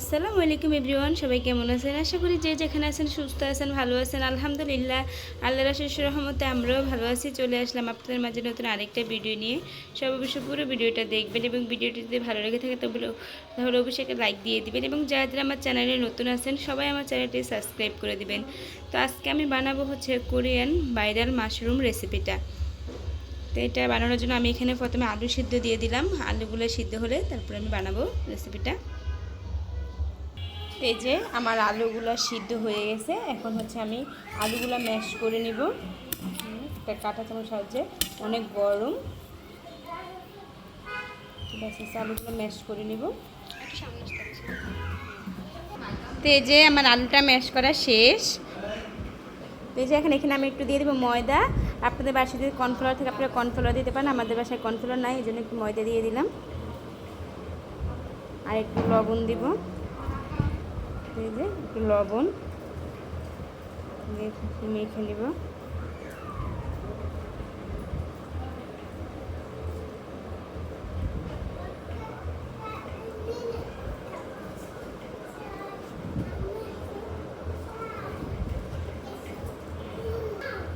আসসালামু আলাইকুম এভরিওয়ান, সবাই কেমন আছেন? আশা করি যে যেখানে আছেন সুস্থ আছেন, ভালো আছেন। আলহামদুলিল্লাহ আল্লাহ রাশেষ রহমতে আমরাও ভালো আছি। চলে আসলাম আপনাদের মাঝে নতুন আরেকটা ভিডিও নিয়ে। সব অবশ্যই পুরো ভিডিওটা দেখবেন এবং ভিডিওটি যদি ভালো লেগে থাকে তবে তাহলে অবশ্যই একটা লাইক দিয়ে দিবেন এবং যারা যারা আমার চ্যানেলে নতুন আছেন, সবাই আমার চ্যানেলটি সাবস্ক্রাইব করে দিবেন। তো আজকে আমি বানাবো হচ্ছে কোরিয়ান ভাইরাল মাশরুম রেসিপিটা। তো এটা বানানোর জন্য আমি এখানে প্রথমে আলু সিদ্ধ দিয়ে দিলাম। আলুগুলো সিদ্ধ হলে তারপরে আমি বানাবো রেসিপিটা। যে আমার আলুগুলো সিদ্ধ হয়ে গেছে। এখন হচ্ছে আমি আলুগুলো ম্যাশ করে নিব। কাঁটা চামচ সাহায্যে। অনেক গরম। ব্যাস আছে আলুগুলো ম্যাশ করে নিব। তো এই যে আমার আলুটা ম্যাশ করা শেষ। যে এখন এখানে আমি একটু দিয়ে দেবো ময়দা। আপনাদের বাসায় যদি কর্নফ্লাওয়ার থেকে আপনারা কর্নফ্লাওয়ার দিতে পারেন। আমাদের বাসায় কর্নফ্লাওয়ার নাই, এই জন্য একটু ময়দা দিয়ে দিলাম। আর একটু লবণ দিব। এই যে একটু লবণ মেখে নিব।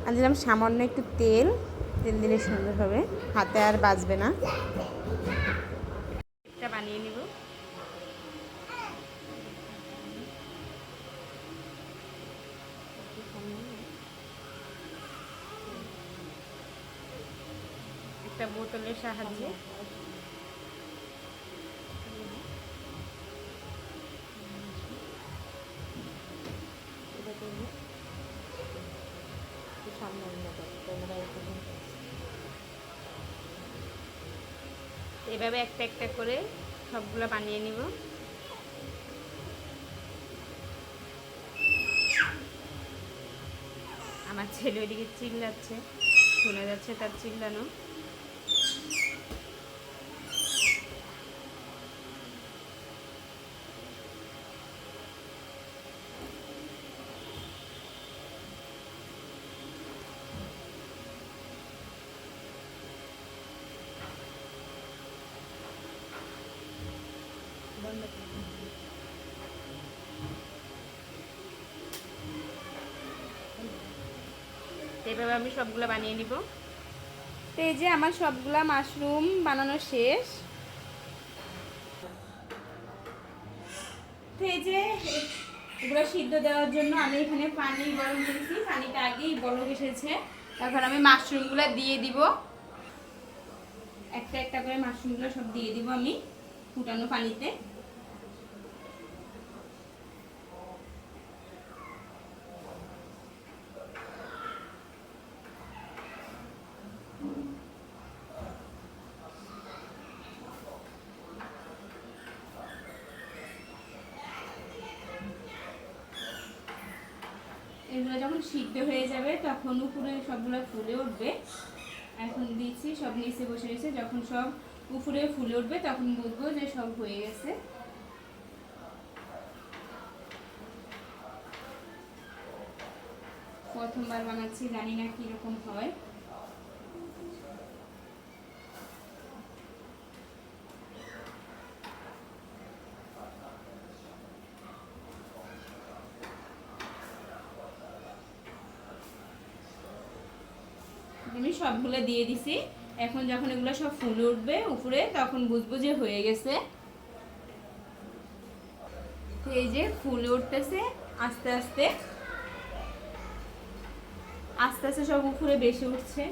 আর দিলাম সামান্য একটু তেল। তেল দিলে সুন্দর হবে। হাতে আর বাজবে না। একটা বানিয়ে নিব। একটা বোতলের সাহায্যে। এভাবে একটা একটা করে সবগুলো বানিয়ে নিব। আমার ছেলে ওইদিকে চিল্লাচ্ছে, শোনা যাচ্ছে তার চিল্লানো। এভাবে আমি সবগুলো বানিয়ে নিব। তো এই যে আমার সবগুলা মাশরুম বানানো শেষ। তো এই যে এগুলো সিদ্ধ দেওয়ার জন্য আমি এখানে পানি গরম করেছি। পানিটা আগেই বলক এসেছে। তারপর আমি মাশরুমগুলো দিয়ে দিব। একটা একটা করে মাশরুমগুলো সব দিয়ে দিব আমি ফুটানো পানিতে এগুলো যখন সিদ্ধ হয়ে যাবে, তখন উপরে সবগুলো ফুলে উঠবে। এখন দিচ্ছি, সব নিচে বসে রয়েছে। যখন সব উপরে ফুলে উঠবে, তখন বুঝব যে সব হয়ে গেছে। প্রথমবার বানাচ্ছি, জানি না কীরকম হয়। সবগুলো দিয়ে দিছি। এখন যখন এগুলো সব ফুলে উঠবে উপরে, তখন বুঝব যে হয়ে গেছে। এই যে ফুলে উঠতেছে, আস্তে আস্তে। আস্তে আস্তে সব উপরে বেশি উঠছে।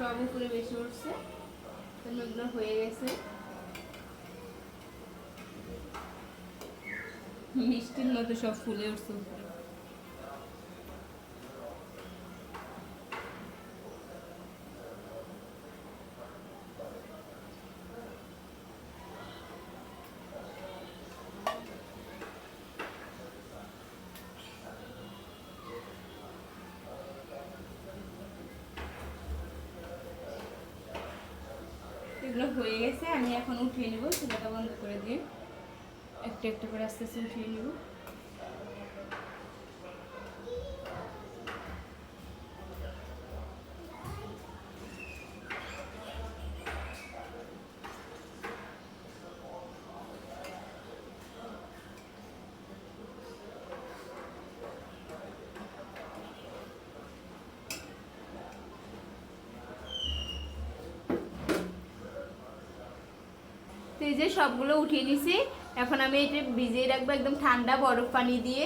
সব করে বেশি উঠছে। এগুলো হয়ে গেছে। মিষ্টির মতো সব ফুলে উঠছে এগুলো হয়ে গেছে, আমি এখন উঠিয়ে নেব, চুলাটা বন্ধ করে দিয়ে। একটু একটু করে আস্তে আস্তে উঠিয়ে নেব। এই যে সবগুলো উঠিয়ে নিছি। এখন আমি এটা ভিজিয়ে রাখব একদম ঠান্ডা বরফ পানি দিয়ে।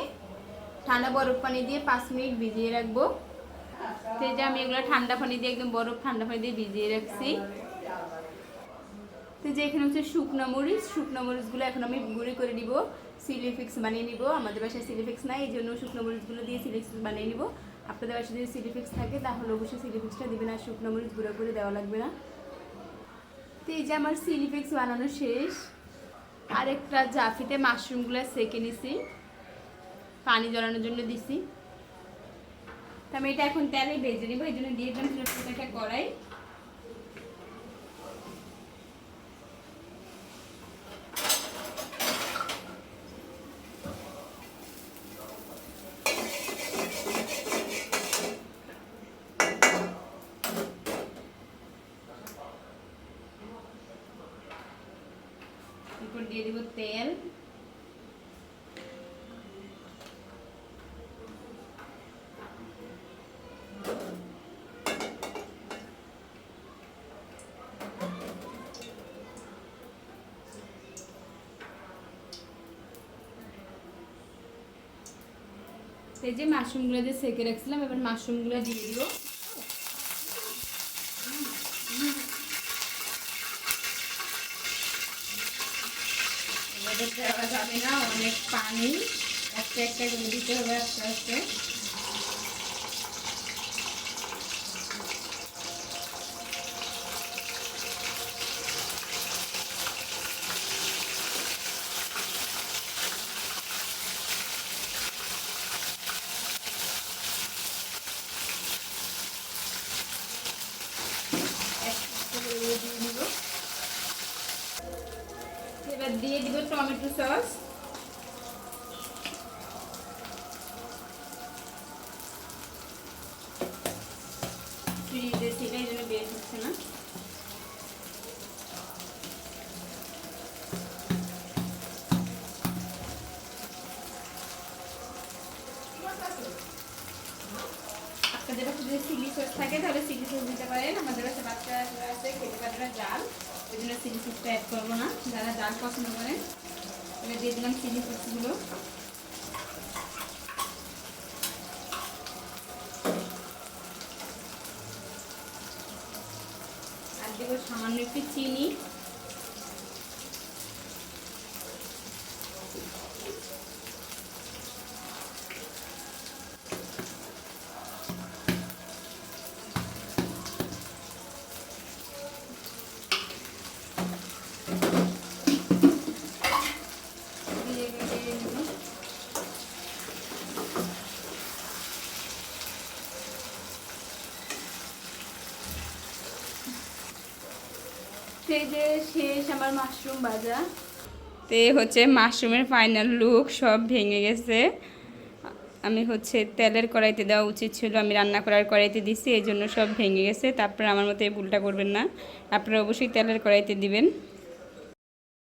ঠান্ডা বরফ পানি দিয়ে পাঁচ মিনিট ভিজিয়ে রাখব। এই যে আমি এগুলো ঠান্ডা পানি দিয়ে একদম বরফ ঠান্ডা পানি দিয়ে ভিজিয়ে রাখছি। তো যে এখানে হচ্ছে শুকনো মরিচ। শুকনো মরিচগুলো এখন আমি গুঁড়ি করে নিব। সিলিফিক্স বানিয়ে নিব। আমাদের বাসায় সিলিফিক্স নাই, এই জন্য শুকনো মরিচগুলো দিয়ে সিলিফিক্স বানিয়ে নিব। আপনাদের বাসায় যদি সিলিফিক্স থাকে, তাহলে অবশ্যই সিলিফিক্সটা দিবেন। আর শুকনো মরিচ গুঁড়ো করে দেওয়া লাগবে না। তো এই যে আমার সিনিফিক্স বানানো শেষ আর একটা জাফিতে মাশরুমগুলো সেকে নিছি, পানি জড়ানোর জন্য দিছি। তো আমি এটা এখন তেলে ভেজে নিব, এই জন্য দিয়ে দিলাম একটা কড়াই। এরপর দিয়ে দিব তেল। এই যে মাশরুমগুলো যে সেকে রাখছিলাম এবার মাশরুমগুলো দিয়ে দিব এবার দেওয়া যাবে না অনেক পানি একটা একটা করে দিতে হবে আস্তে আস্তে। এবার দিয়ে দিব টমেটো সস ফ্রিজে ছিল এই জন্য বের হচ্ছে না আপনাদের কাছে যদি চিলি সস থাকে, তাহলে চিলি সস দিতে পারেন। আমাদের কাছে বাচ্চা আছে, খেতে পারে জাল। ওই জন্য চিলি সসটা অ্যাড করব না। যারা জাল পছন্দ করেন এবার দিয়ে দিলাম চিলি সসগুলো আর দেবো সামান্য একটু চিনি দিয়ে দিয়ে দিব সেই যে শেষ আমার মাশরুম ভাজা। তে হচ্ছে মাশরুমের ফাইনাল লুক সব ভেঙে গেছে। আমি হচ্ছে তেলের কড়াইতে দেওয়া উচিত ছিল, আমি রান্না করার কড়াইতে দিছি এই জন্য সব ভেঙে গেছে। তারপর আমার মতো এই ভুলটা করবেন না। আপনারা অবশ্যই তেলের কড়াইতে দিবেন।